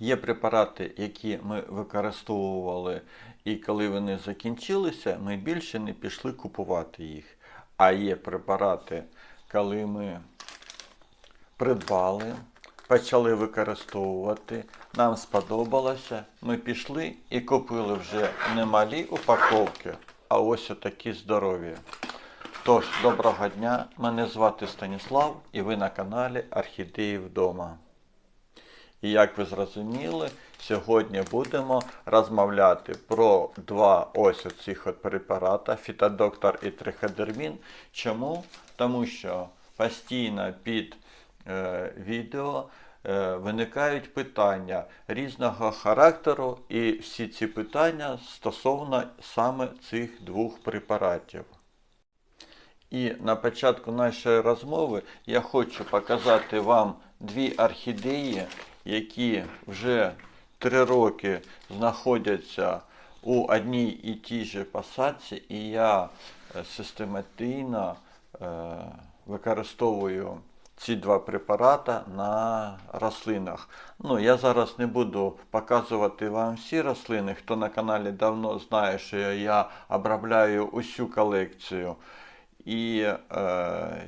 Є препарати, які ми використовували, і коли вони закінчилися, ми більше не пішли купувати їх. А є препарати, коли ми придбали, почали використовувати, нам сподобалося, ми пішли і купили вже не малі упаковки, а ось отакі здорові. Тож, доброго дня, мене звати Станіслав і ви на каналі Орхідеї вдома. І як ви зрозуміли, сьогодні будемо розмовляти про два ось оцих от препарата фітодоктор і триходермін. Чому? Тому що постійно під е, відео е, виникають питання різного характеру, і всі ці питання стосовно саме цих двох препаратів. І на початку нашої розмови я хочу показати вам дві орхідеї, які вже три роки знаходяться у одній і тій же посадці, і я е, систематично е, використовую ці два препарати на рослинах. Ну, я зараз не буду показувати вам всі рослини. Хто на каналі давно знає, що я, обробляю усю колекцію. І е,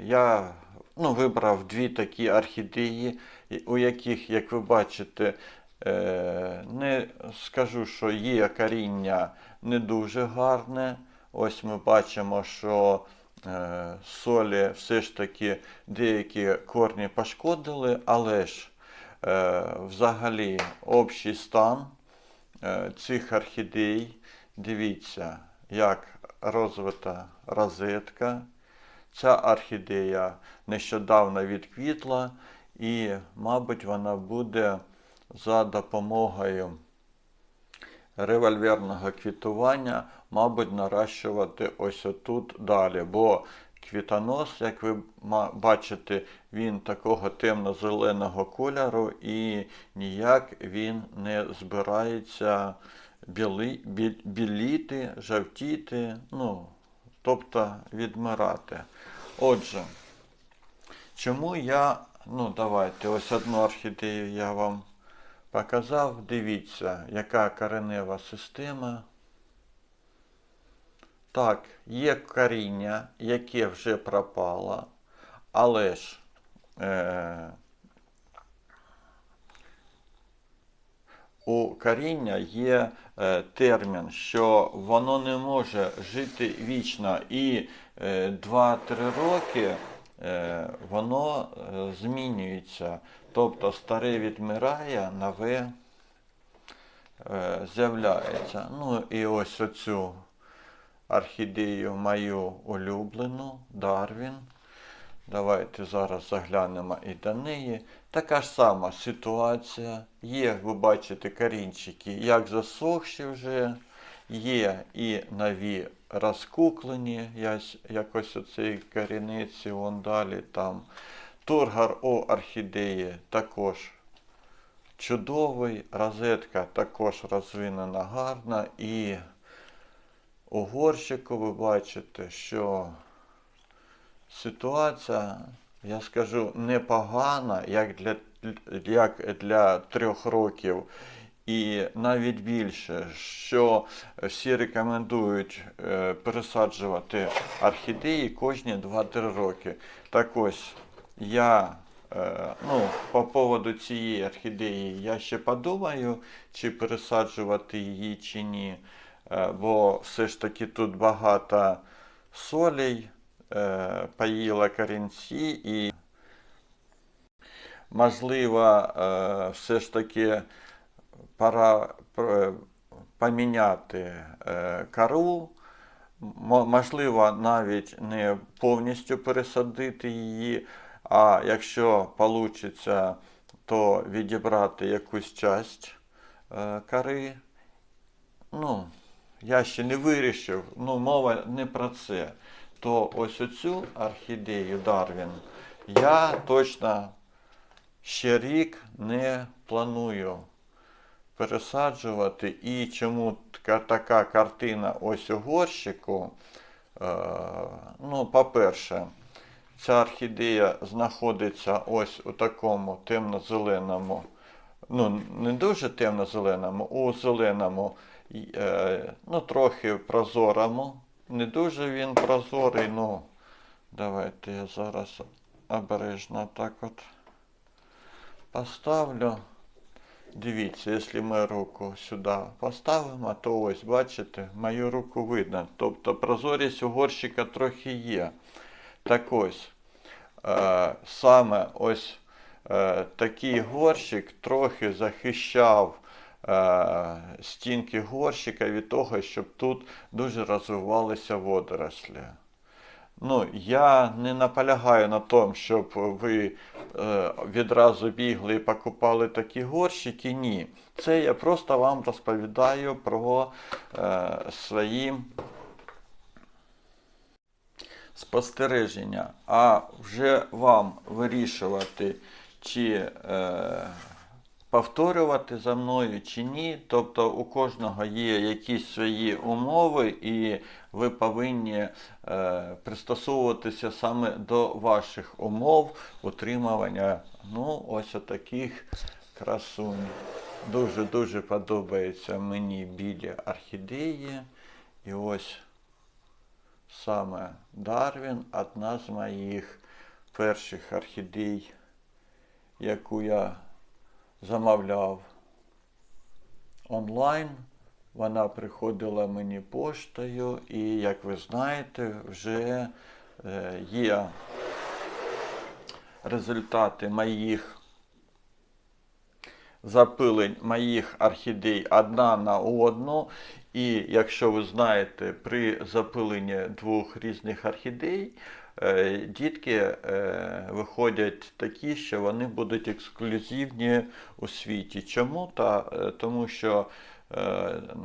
я ну, вибрав дві такі орхідеї, у яких, як ви бачите, е, не скажу, що є коріння не дуже гарне. Ось ми бачимо, що е, солі все ж таки деякі корні пошкодили, але ж е, взагалі общий стан цих орхідей, дивіться, як розвита розетка. Ця орхідея нещодавно відквітла, і, мабуть, вона буде за допомогою револьверного квітування, мабуть, наращувати ось отут далі. Бо квітонос, як ви бачите, він такого темно-зеленого кольору і ніяк він не збирається біли, бі- біліти, жовтіти, ну, тобто відмирати. Отже, чому я, ну давайте, ось одну орхідею я вам показав. Дивіться, яка коренева система. Так, є коріння, яке вже пропало, але ж е, у коріння є е, термін, що воно не може жити вічно, і е, 2-3 роки воно е, змінюється. Тобто старе відмирає, нове е, з'являється. Ну і ось оцю орхідею мою улюблену, Дарвін. Давайте зараз заглянемо і до неї. Така ж сама ситуація. Є, ви бачите, корінчики, як засохші вже, є і нові розкуклені, якось оцей корінець, вон далі там. Тургар у орхідеї також чудовий, розетка також розвинена гарна і у горщику ви бачите, що ситуація, я скажу, непогана, як для, як для трьох років, і навіть більше, що всі рекомендують е, пересаджувати орхідеї кожні 2-3 роки. Так ось я. е, Ну, по поводу цієї орхідеї я ще подумаю, чи пересаджувати її чи ні. Е, Бо все ж таки тут багато солей, поїла корінці і можливо, все ж таки пора поміняти е, кору. Можливо, навіть не повністю пересадити її, а якщо вийде, то відібрати якусь часть е, кори. Ну, я ще не вирішив, ну, мова не про це. То ось оцю орхідею Дарвін я точно ще рік не планую пересаджувати. І чому така, така картина ось у горщику? Е, ну, по-перше, ця орхідея знаходиться ось у такому темно-зеленому ну, не дуже темно-зеленому, у зеленому, е, ну, трохи прозорому. Не дуже він прозорий, ну, давайте я зараз обережно так от поставлю. Дивіться, якщо ми руку сюди поставимо, то ось бачите, мою руку видно. Тобто прозорість у горщика трохи є. Так ось, е, саме ось е, такий горщик трохи захищав е, стінки горщика від того, щоб тут дуже розвивалися водорослі. Ну, я не наполягаю на тому, щоб ви е, відразу бігли і покупали такі горщики. Ні. Це я просто вам розповідаю про е, свої спостереження. А вже вам вирішувати, чи е, повторювати за мною чи ні. Тобто у кожного є якісь свої умови, і ви повинні е, пристосовуватися саме до ваших умов утримування ну, ось таких красунь. Дуже-дуже подобаються мені білі орхідеї. І ось саме Дарвін одна з моїх перших орхідей, яку я замовляв онлайн. Вона приходила мені поштою, і, як ви знаєте, вже е, є результати моїх запилень моїх орхідей одна на одну. І якщо ви знаєте, при запиленні двох різних орхідей е, дітки е, виходять такі, що вони будуть ексклюзивні у світі. Чому? Та, тому що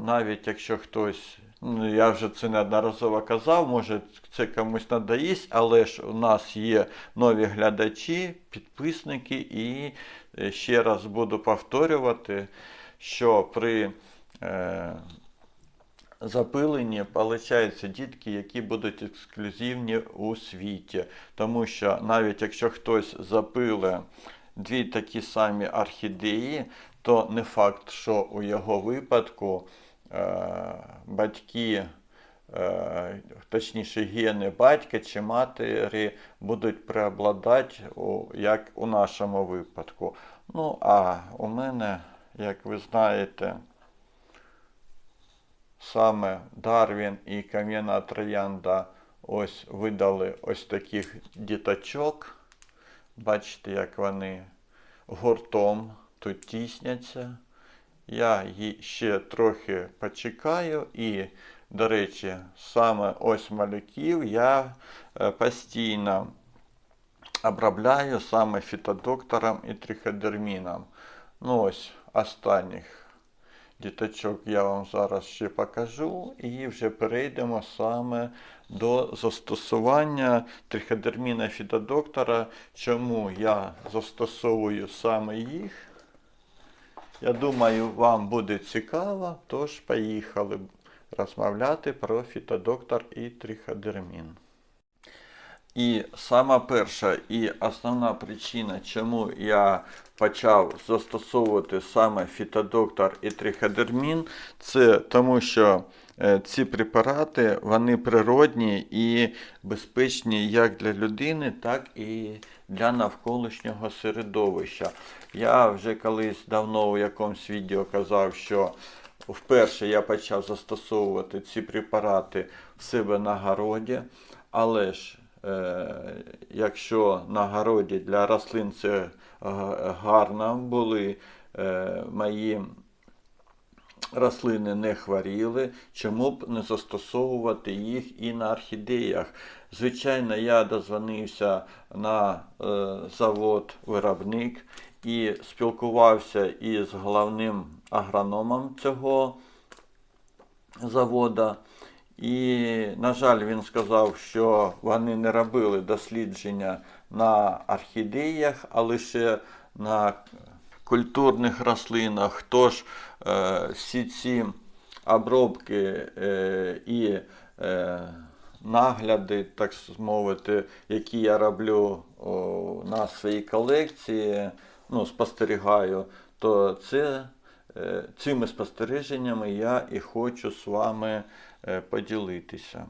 навіть якщо хтось, ну я вже це неодноразово казав, може це комусь надаїсть, але ж у нас є нові глядачі, підписники, і е, ще раз буду повторювати, що при е, запилені получаються дітки, які будуть ексклюзивні у світі. Тому що навіть якщо хтось запиле дві такі самі орхідеї, то не факт, що у його випадку е, батьки, е, точніше гени батька чи матері будуть преобладати, як у нашому випадку. Ну, а у мене, як ви знаєте, саме Дарвін і Кам'яна Троянда ось видали ось таких діточок. Бачите, як вони гуртом тут тісняться. Я ще трохи почекаю і, до речі, саме ось малюків я е, постійно обробляю саме фітодоктором і триходерміном. Ну ось останніх діточок я вам зараз ще покажу і вже перейдемо саме до застосування триходерміна фітодоктора. Чому я застосовую саме їх? Я думаю, вам буде цікаво, тож поїхали розмовляти про фітодоктор і триходермін. І сама перша і основна причина, чому я почав застосовувати саме фітодоктор і триходермін, це тому, що ці препарати вони природні і безпечні як для людини, так і для навколишнього середовища. Я вже колись давно у якомусь відео казав, що вперше я почав застосовувати ці препарати в себе на городі, але ж Е, якщо на городі для рослин це га- гарно були е, мої рослини не хворіли, чому б не застосовувати їх і на орхідеях. Звичайно, я дозвонився на е, завод виробник і спілкувався із головним агрономом цього завода. І, на жаль, він сказав, що вони не робили дослідження на орхідеях, а лише на культурних рослинах. Тож е, всі ці обробки е, і е, нагляди, так мовити, які я роблю на своїй колекції, ну, спостерігаю, то це, цими спостереженнями я і хочу з вами поділитися.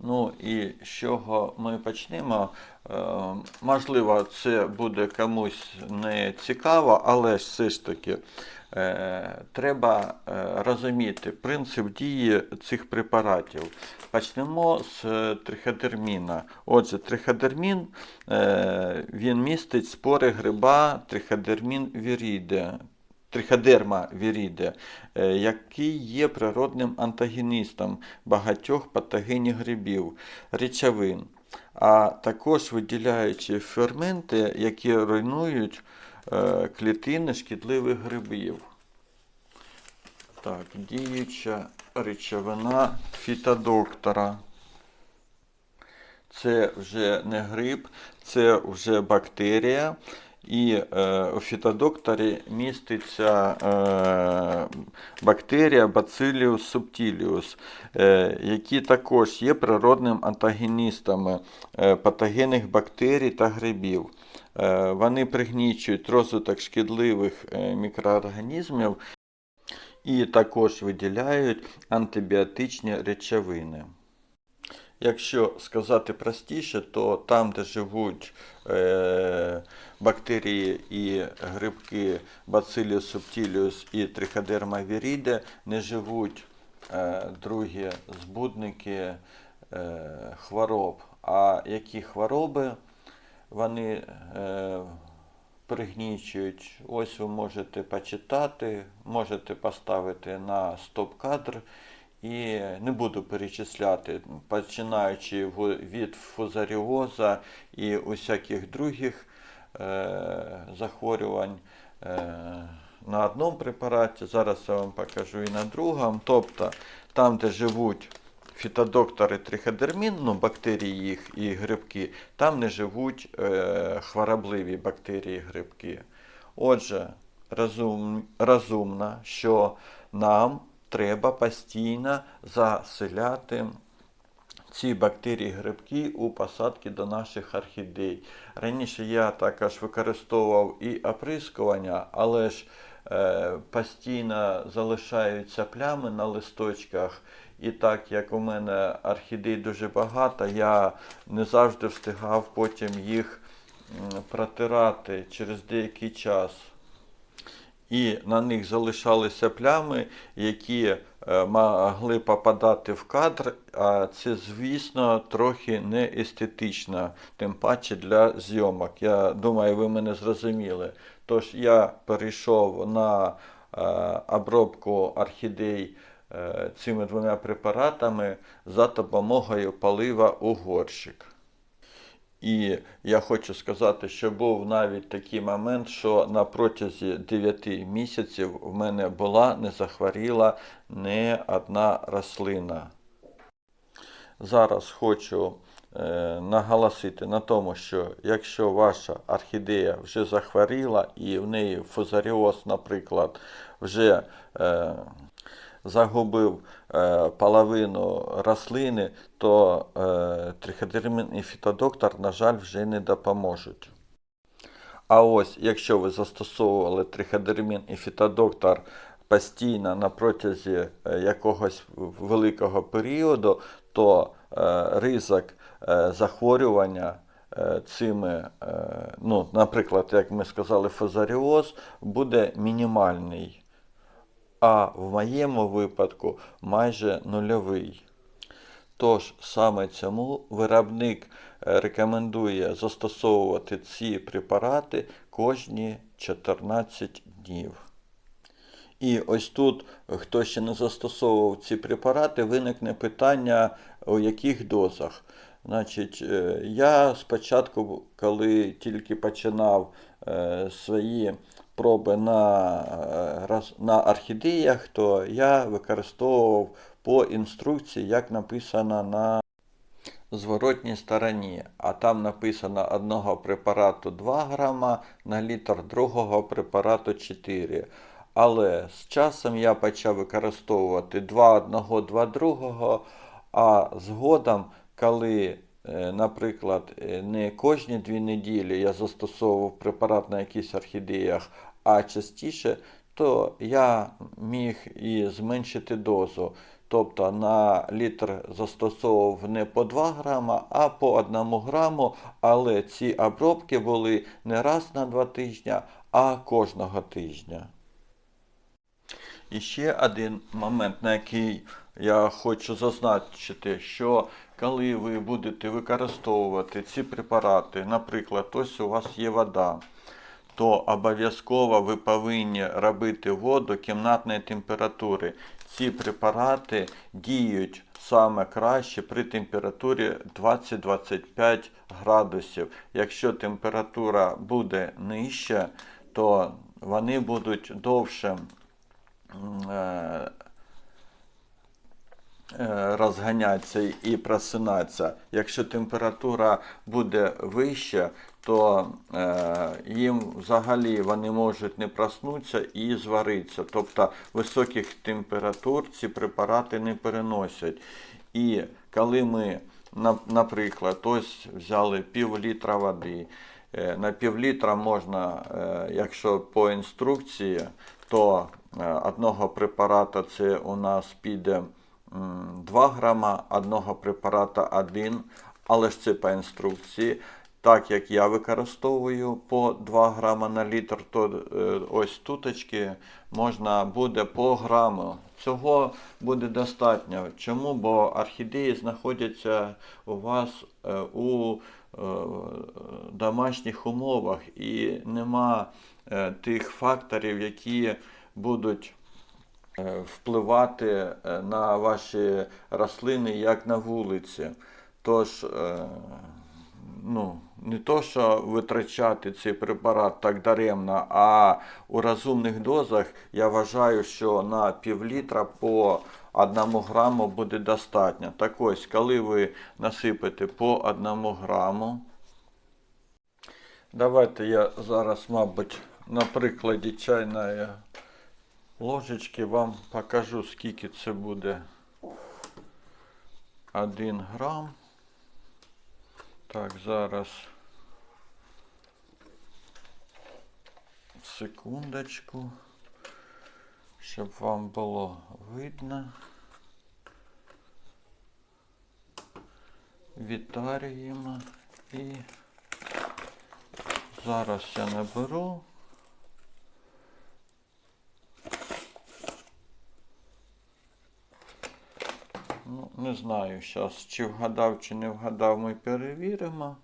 Ну і з чого ми почнемо? Е, Можливо, це буде комусь не цікаво, але все ж таки е, треба е, розуміти принцип дії цих препаратів. Почнемо з триходерміна. Отже, триходермін він містить спори гриба триходермін віріде. Триходерма віріде, який є природним антагоністом багатьох патогенів грибів, речовин, а також виділяючи ферменти, які руйнують е, клітини шкідливих грибів. Так, діюча речовина фітодоктора. Це вже не гриб, це вже бактерія. І е, у фітодокторі міститься е, бактерія Bacillus subtilius, е, які також є природним антагоністами е, патогенних бактерій та грибів. Е, вони пригнічують розвиток шкідливих е, мікроорганізмів і також виділяють антибіотичні речовини. Якщо сказати простіше, то там, де живуть е, бактерії і грибки Bacillus subtilius і Trichoderma viride, не живуть е, другі збудники е, хвороб. А які хвороби вони е, пригнічують? Ось ви можете почитати, можете поставити на стоп-кадр. І не буду перечисляти, починаючи від фузаріоза і усяких других е, захворювань е, на одному препараті. Зараз я вам покажу і на другому. Тобто там, де живуть фітодоктори триходермін, ну, бактерії їх і грибки, там не живуть е, хворобливі бактерії грибки. Отже, розум, розумно, що нам треба постійно заселяти ці бактерії грибки у посадки до наших орхідей. Раніше я також використовував і оприскування, але ж е, постійно залишаються плями на листочках. І так як у мене орхідей дуже багато, я не завжди встигав потім їх протирати через деякий час і на них залишалися плями, які е, могли попадати в кадр, а це, звісно, трохи не естетично, тим паче для зйомок. Я думаю, ви мене зрозуміли. Тож я перейшов на е, обробку орхідей е, цими двома препаратами за допомогою полива у горщик. І я хочу сказати, що був навіть такий момент, що на протязі 9 місяців в мене була не захворіла не одна рослина. Зараз хочу е, наголосити на тому, що якщо ваша орхідея вже захворіла і в неї фузаріоз, наприклад, вже е, загубив е, половину рослини, то е, триходермін і фітодоктор, на жаль, вже не допоможуть. А ось якщо ви застосовували триходермін і фітодоктор постійно на протязі е, якогось великого періоду, то е, ризик е, захворювання е, цими, е, ну, наприклад, як ми сказали, фузаріоз, буде мінімальний а в моєму випадку майже нульовий. Тож саме цьому виробник е, рекомендує застосовувати ці препарати кожні 14 днів. І ось тут, хто ще не застосовував ці препарати, виникне питання, у яких дозах. Значить, е, я спочатку, коли тільки починав е, свої проби на, е, на орхідеях, то я використовував по інструкції, як написано на зворотній стороні, а там написано одного препарату 2 грама на літр, другого препарату 4. Але з часом я почав використовувати 2 одного, 2 другого, а згодом, коли е, наприклад, е, не кожні дві неділі я застосовував препарат на якихось орхідеях, а частіше, то я міг і зменшити дозу. Тобто на літр застосовував не по 2 грама, а по 1 граму, але ці обробки були не раз на 2 тижні, а кожного тижня. І ще один момент, на який я хочу зазначити, що коли ви будете використовувати ці препарати, наприклад, ось у вас є вода, то обов'язково ви повинні робити воду кімнатної температури. Ці препарати діють саме краще при температурі 20-25 градусів. Якщо температура буде нижча, то вони будуть довше е, розганятися і просинатися. Якщо температура буде вища, то е, їм взагалі вони можуть не проснутися і зваритися. Тобто високих температур ці препарати не переносять. І коли ми, наприклад, ось взяли пів літра води, е, на пів літра можна, е, якщо по інструкції, то е, одного препарата це у нас піде 2 грама, одного препарата 1, але ж це по інструкції. Так як я використовую по 2 грама на літр, то е, ось туточки можна буде по граму. Цього буде достатньо. Чому? Бо орхідеї знаходяться у вас е, у е, домашніх умовах і нема тих факторів, які будуть впливати е, на ваші рослини як на вулиці. Тож, е, ну, не то, що витрачати цей препарат так даремно, а у розумних дозах я вважаю, що на півлітра по одному граму буде достатньо. Так ось, коли ви насипете по одному граму, давайте я зараз, мабуть, на прикладі чайної ложечки вам покажу, скільки це буде 1 грам. Так, зараз. Секундочку, щоб вам було видно. Вітаріємо і зараз я наберу. Не знаю зараз, чи вгадав, чи не вгадав, ми перевіримо.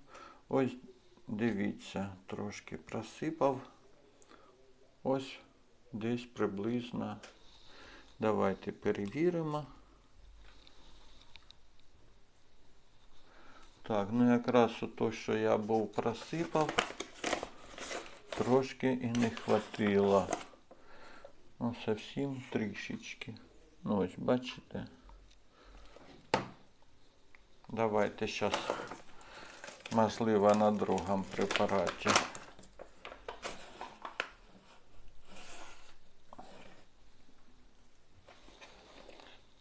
Ось дивіться, трошки просипав. Ось десь приблизно. Давайте перевіримо. Так, ну якраз то, що я був просипав, трошки і не хватило. Ну, зовсім трішечки. Ну, ось, бачите. Давайте зараз, можливо, на другому препараті.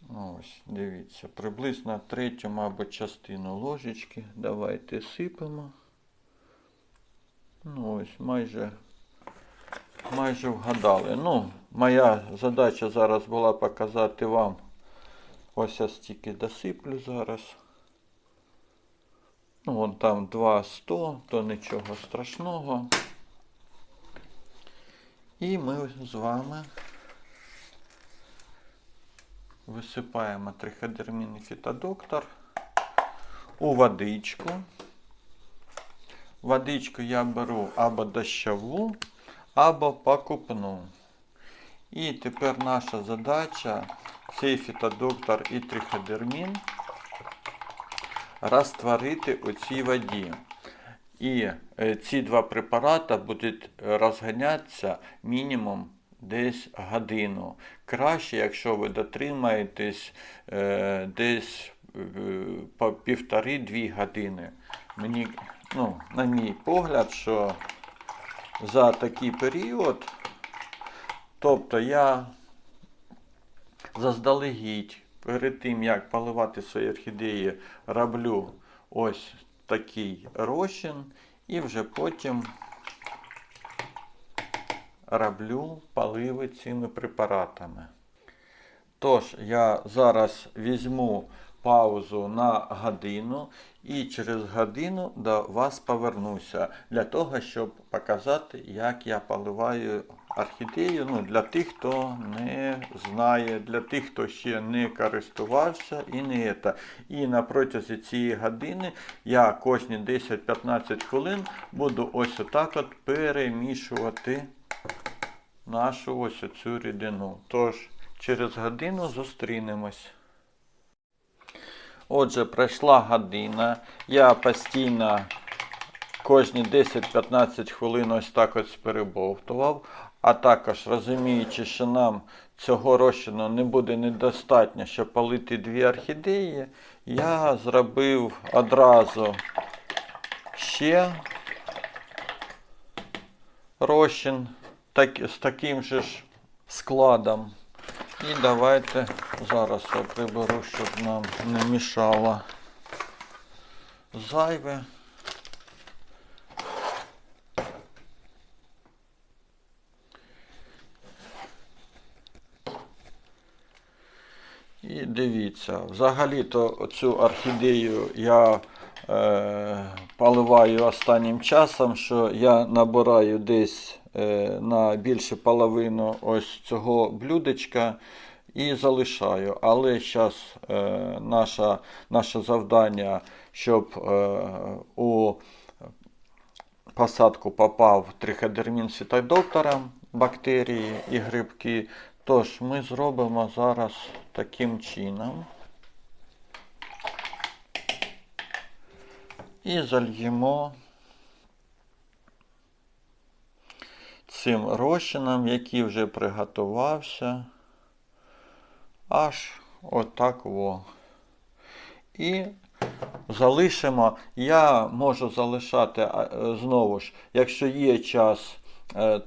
Ну, Ось, дивіться, приблизно третю, мабуть, частину ложечки. Давайте сипемо. Ну, ось майже, майже вгадали. Ну, моя задача зараз була показати вам. Ось я стільки досиплю зараз. Ну, вон там 2,100, то нічого страшного. І ми з вами висипаємо триходермін і фітодоктор у водичку. Водичку я беру або дощову, або покупну. І тепер наша задача цей фітодоктор і триходермін розтворити у цій воді. І е, ці два препарати будуть розганятися мінімум десь годину. Краще, якщо ви дотримаєтесь е, десь е, по півтори-дві години. Мені, ну, на мій погляд, що за такий період, тобто я заздалегідь перед тим, як поливати свої орхідеї, роблю ось такий розчин і вже потім роблю поливи цими препаратами. Тож, я зараз візьму паузу на годину і через годину до вас повернуся для того, щоб показати, як я поливаю орхідею. Ну, для тих, хто не знає, для тих, хто ще не користувався і не це. І на протязі цієї години я кожні 10-15 хвилин буду ось отак от перемішувати нашу ось цю рідину. Тож, через годину зустрінемось. Отже, пройшла година. Я постійно кожні 10-15 хвилин ось так ось перебовтував. А також розуміючи, що нам цього розчину не буде недостатньо, щоб полити дві орхідеї, я зробив одразу ще розчин так, з таким же ж складом. І давайте зараз я приберу, щоб нам не мішало зайве. Дивіться, взагалі-то цю орхідею я е, поливаю останнім часом, що я набираю десь е, на більше половину ось цього блюдечка і залишаю. Але зараз е, наша, наше завдання, щоб е, у посадку попав триходермін світодоктора, бактерії і грибки. Тож ми зробимо зараз таким чином. І зальємо цим розчином, який вже приготувався, аж отак во. І залишимо. Я можу залишати е, знову ж, якщо є час,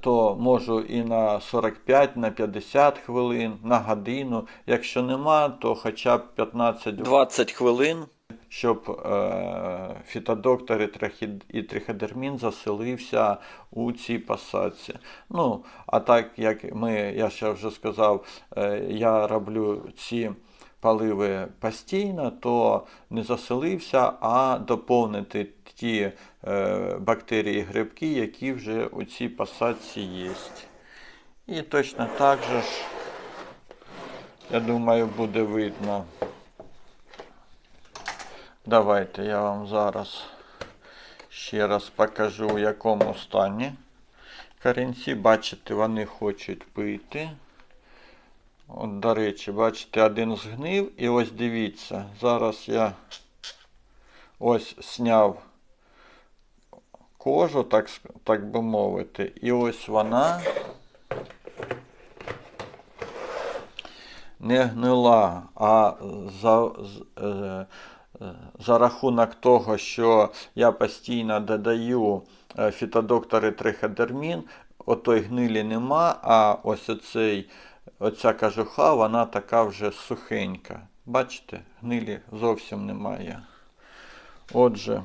то можу і на 45, на 50 хвилин, на годину. Якщо нема, то хоча б 15-20 хвилин, щоб е, фітодоктор і, трахід, і триходермін заселився у цій посадці. Ну, а так як ми, я ще вже сказав, е, я роблю ці поливи постійно, то не заселився, а доповнити ті е, бактерії грибки, які вже у цій посадці є. І точно так же я думаю, буде видно. Давайте я вам зараз ще раз покажу, в якому стані. Корінці, бачите, вони хочуть пити. От, до речі, бачите, один згнив. І ось дивіться, зараз я ось сняв кожу, так, так би мовити. І ось вона не гнила, а за, е, е, за рахунок того, що я постійно додаю е, фітодоктори триходермін, отой гнилі нема, а ось оцей, оця кажуха, вона така вже сухенька. Бачите, гнилі зовсім немає. Отже.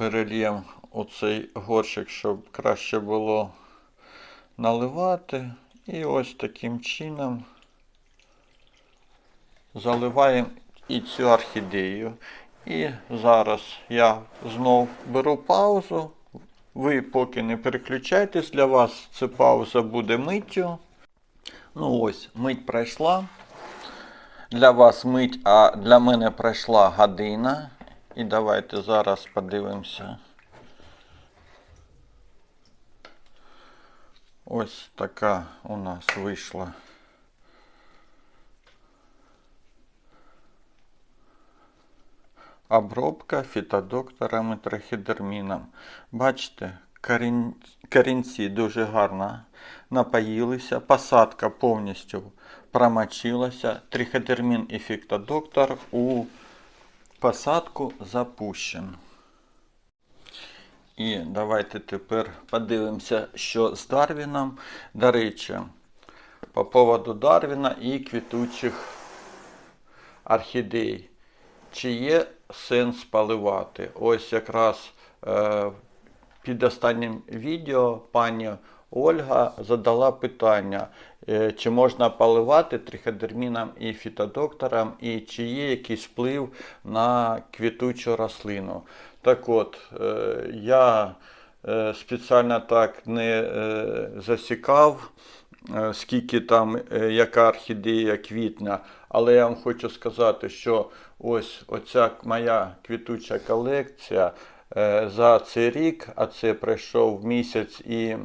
Перельємо оцей горщик, щоб краще було наливати. І ось таким чином заливаємо і цю орхідею. І зараз я знов беру паузу. Ви поки не переключайтесь, для вас ця пауза буде миттю. Ну ось, мить пройшла. Для вас мить, а для мене пройшла година. І давайте зараз подивимося. Ось така у нас вийшла. Обробка фітодоктором і трихідерміном. Бачите, корінці дуже гарно напоїлися, посадка повністю промочилася. Триходермін і фітодоктор у Посадку запущено. І давайте тепер подивимося, що з Дарвіном. До речі, по поводу Дарвіна і квітучих орхідей. Чи є сенс поливати? Ось якраз е, під останнім відео пані Ольга задала питання, е, чи можна поливати триходерміном і фітодоктором, і чи є якийсь вплив на квітучу рослину. Так от, е, я е, спеціально так не засікав, скільки там яка орхідея квітня. Але я вам хочу сказати, що ось оця моя квітуча колекція за цей рік, а це пройшов місяць і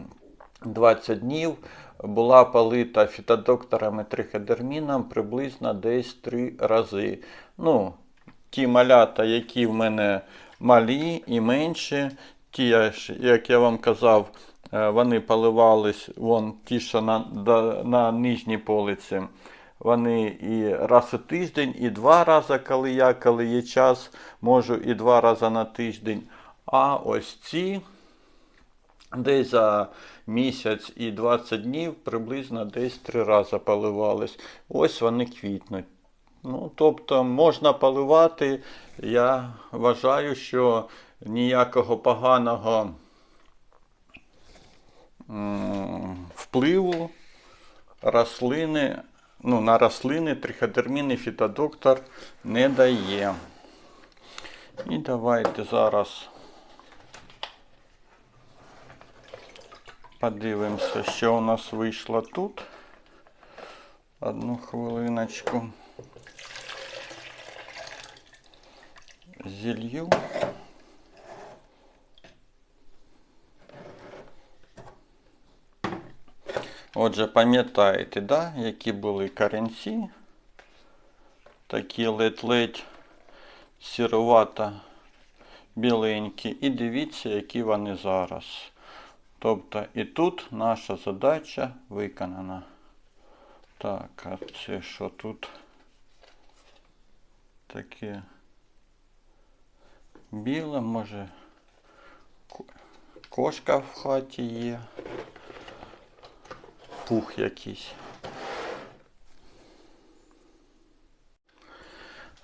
20 днів, була полита фітодоктором і триходерміном приблизно десь три рази. Ну, ті малята, які в мене малі і менші, ті, як я вам казав, е, вони поливались, вон ті, що на, на нижній полиці. Вони і раз у тиждень, і два рази, коли я, коли є час, можу і два рази на тиждень. А ось ці десь за місяць і 20 днів приблизно десь три рази поливались. Ось вони квітнуть. Ну, тобто можна поливати. Я вважаю, що ніякого поганого впливу рослини, ну, на рослини триходермін і фітодоктор не дає. І давайте зараз подивимося, що у нас вийшло тут. Одну хвилиночку. Зілью. Отже, пам'ятаєте, да, які були корінці? Такі ледь-ледь сірувато біленькі. І дивіться, які вони зараз. Тобто і тут наша задача виконана. Так, а це що тут? Таке біле, може кошка в хаті є. Пух якийсь.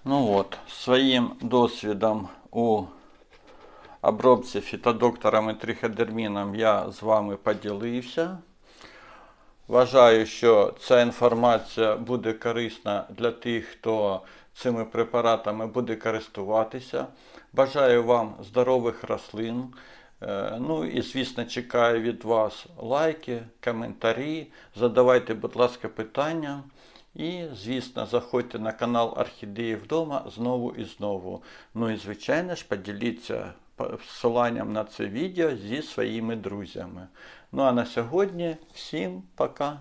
Ну от, своїм досвідом у обробці фітодоктором і триходерміном я з вами поділився. Вважаю, що ця інформація буде корисна для тих, хто цими препаратами буде користуватися. Бажаю вам здорових рослин. Е, Ну і, звісно, чекаю від вас лайки, коментарі. Задавайте, будь ласка, питання. І, звісно, заходьте на канал Орхідеї вдома знову і знову. Ну і, звичайно ж, поділіться посиланням на це відео зі своїми друзями. Ну а на сьогодні всім пока!